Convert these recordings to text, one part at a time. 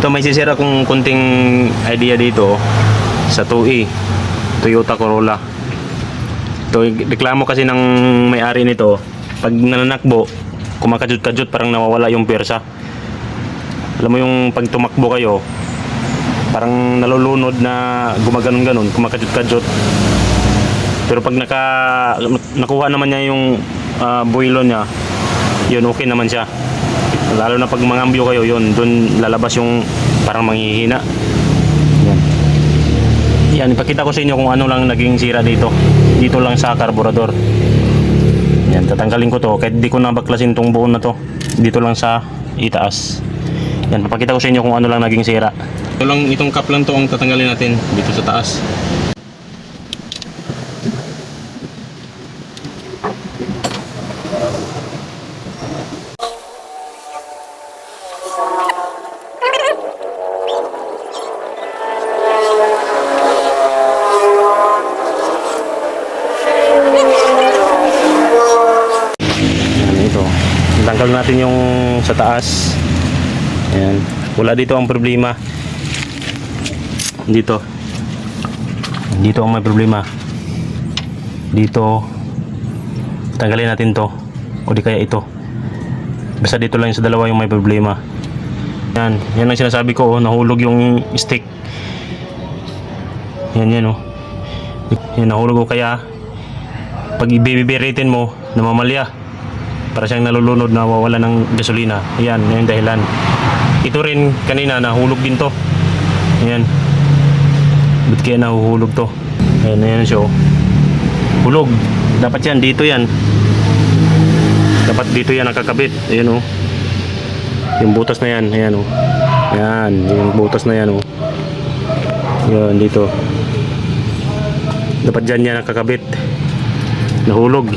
Ito may sisira kong kunting idea dito sa 2E Toyota Corolla. Ito reklamo kasi ng may-ari nito pag nananakbo kumakajut-kajut parang nawawala yung persa. Alam mo yung pag tumakbo kayo parang nalulunod na gumaganon-ganon, kumakajut-kajut. Pero pag naka nakuha naman niya yung uh, buwilo niya, yun okay naman siya. Lalo na pag mangambyo kayo, yun, doon lalabas yung parang manghihina. Yan. Yan, ipakita ko sa inyo kung ano lang naging sira dito. Dito lang sa karburador. Yan, tatanggalin ko to. Kahit di ko nabaklasin tong buon na to. Dito lang sa itaas. Yan, papakita ko sa inyo kung ano lang naging sira. Ito lang, itong cup lang to ang tatanggalin natin dito sa taas. Yan, ito. Tanggal natin yung sa taas. Ayan. Wala dito ang problema. Dito. Dito ang may problema. Dito. Tanggalin natin to. O di kaya ito. Basta dito lang sa dalawa yung may problema. Yan. Yan ang sinasabi ko. Oh, nahulog yung stick. Yan yan oh. Yan nahulog ko kaya pag ibibiritin mo, namamalya para siyang nalulunod na wawala ng gasolina. Yan yung dahilan. Ito rin kanina nahulog din to. Ayan. Ba't kaya nahuhulog to? Ayan, ayan siya oh. Hulog. Dapat yan, dito yan. Dapat dito yan nakakabit. Ayan oh. Yung butas na yan, ayan oh. Ayan, yung butas na yan oh. Ayan, dito. Dapat dyan yan nakakabit. Nahulog.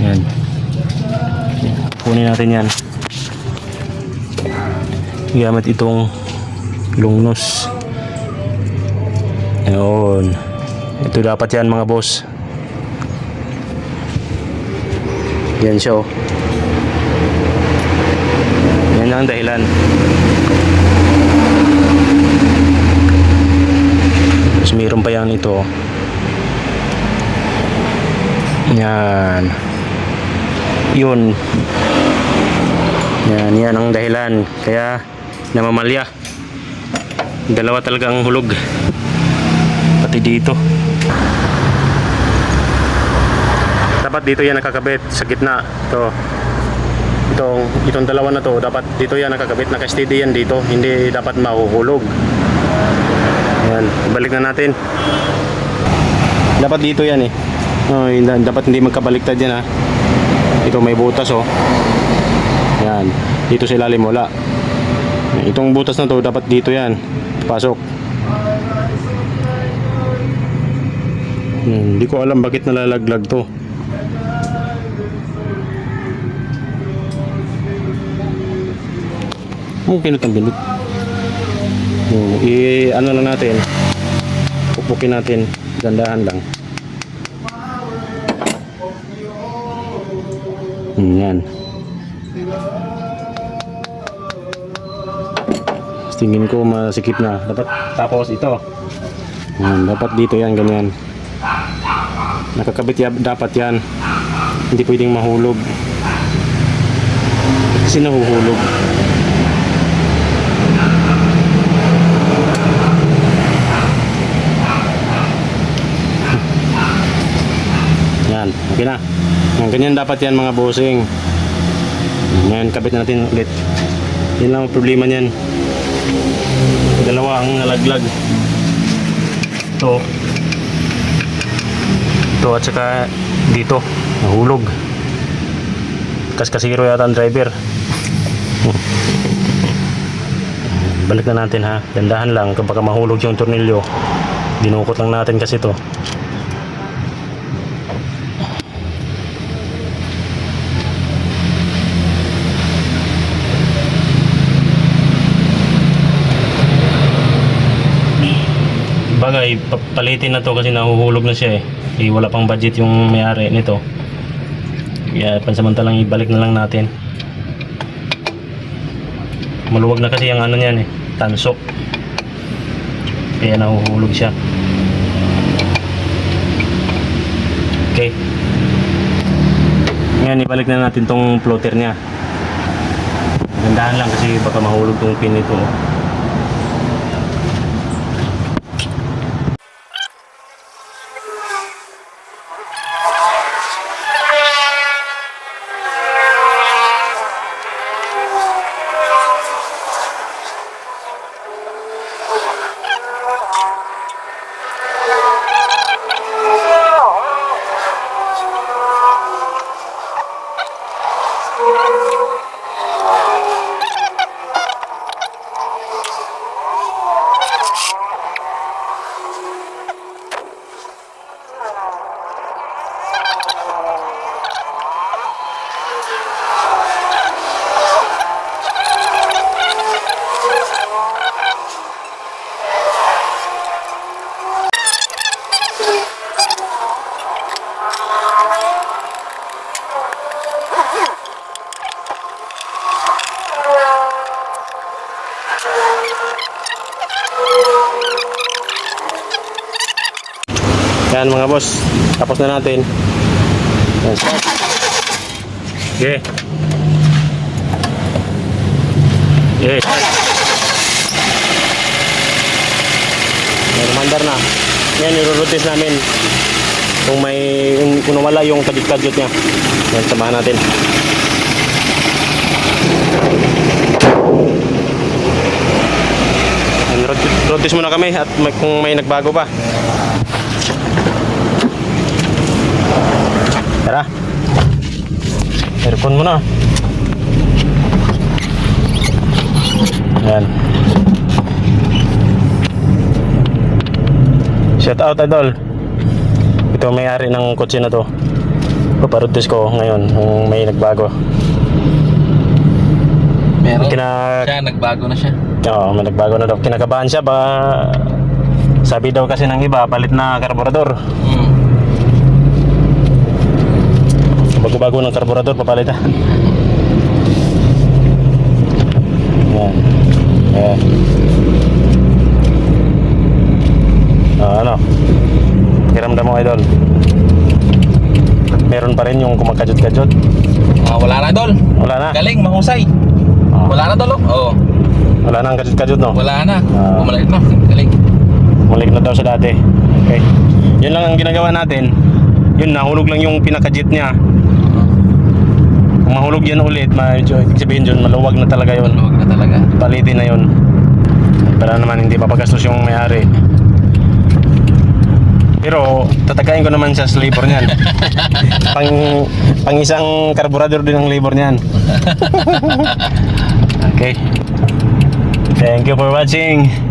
Yan. Kunin natin yan. Gamit itong lungnos. Ayun. Ito dapat yan mga boss. Yan siya oh. Yan ang dahilan. Tapos mayroon pa yan ito. Yan. Yun. Yan, yan ang dahilan. Kaya namamalya. Dalawa talaga ang hulog. Pati dito. Dapat dito yan nakakabit sa gitna. Ito. Itong, itong dalawa na to, dapat dito yan nakakabit. Naka-steady yan dito. Hindi dapat mahuhulog. Yan. Balik na natin. Dapat dito yan eh. Oh, dapat hindi magkabaliktad yan ha. Ito may butas oh. Yan. Dito sa ilalim wala. Itong butas na to dapat dito yan. Pasok. Hmm, Hindi ko alam bakit nalalaglag to. Oh, pinot ang binot. Hmm, i ano lang natin. Pupukin natin. Gandahan lang. Hmm, yan. Tingin ko masikip na. Dapat tapos ito. Yan, dapat dito yan ganyan. Nakakabit ya, dapat yan. Hindi pwedeng mahulog. Kasi nahuhulog. Yan, okay na. Yan, ganyan dapat yan mga bossing. Yan, kabit na natin ulit. Yan lang ang problema niyan. Dalawa ang nalaglag. Ito. Ito at saka dito. Nahulog. Kas-kasiro yata ang driver. Balik na natin ha. Dandahan lang kapag mahulog yung tornilyo. Dinukot lang natin kasi to. Bagay, pa- palitin na to kasi nahuhulog na siya eh. eh wala pang budget yung may-ari nito. Kaya pansamantalang ibalik na lang natin. Maluwag na kasi yung ano niyan eh, tanso. Kaya nahuhulog siya. Okay. Ngayon, ibalik na natin tong floater niya. Gandahan lang kasi baka mahulog tong pin nito. oh. Yan mga boss, tapos na natin. Yan, start. Okay. Okay, reminder na. Yan, niro-rotate namin. Kung may, kung, nawala yung kadit-kadit niya. Yan, samahan natin. Yan, rotate muna kami at may, kung may nagbago pa. Tara. Aircon muna. Yan. Shout out idol. Ito may-ari ng kotse na to. Paparutis ko ngayon kung may nagbago. Meron. Kina Siya, nagbago na siya. Oo, may nagbago na daw. Kinakabahan siya ba sabi daw kasi ng iba, palit na karburador. Mm. Bago-bago ng karburador, papalitan. Yan. Yan. Ah, ano? Kiramdam mo, idol. Meron pa rin yung kumakajot-kajot. Ah, wala na, Dol. Wala na. Galing, mahusay. Ah, Wala na, Dol. oh. Wala na ang kajot-kajot, no? Wala na. Ah. Bumalik na. Galing. Mulik na daw sa dati. Okay. Yun lang ang ginagawa natin. Yun, nahulog lang yung pinakajit niya. Kung mahulog yan ulit, medyo, ibig sabihin dyan, maluwag na talaga yun. Maluwag na talaga. Palitin na yun. Para naman hindi papagastos yung may-ari. Pero tatagayin ko naman siya sa labor niyan. pang, pang isang karburador din ang labor niyan. okay. Thank you for watching.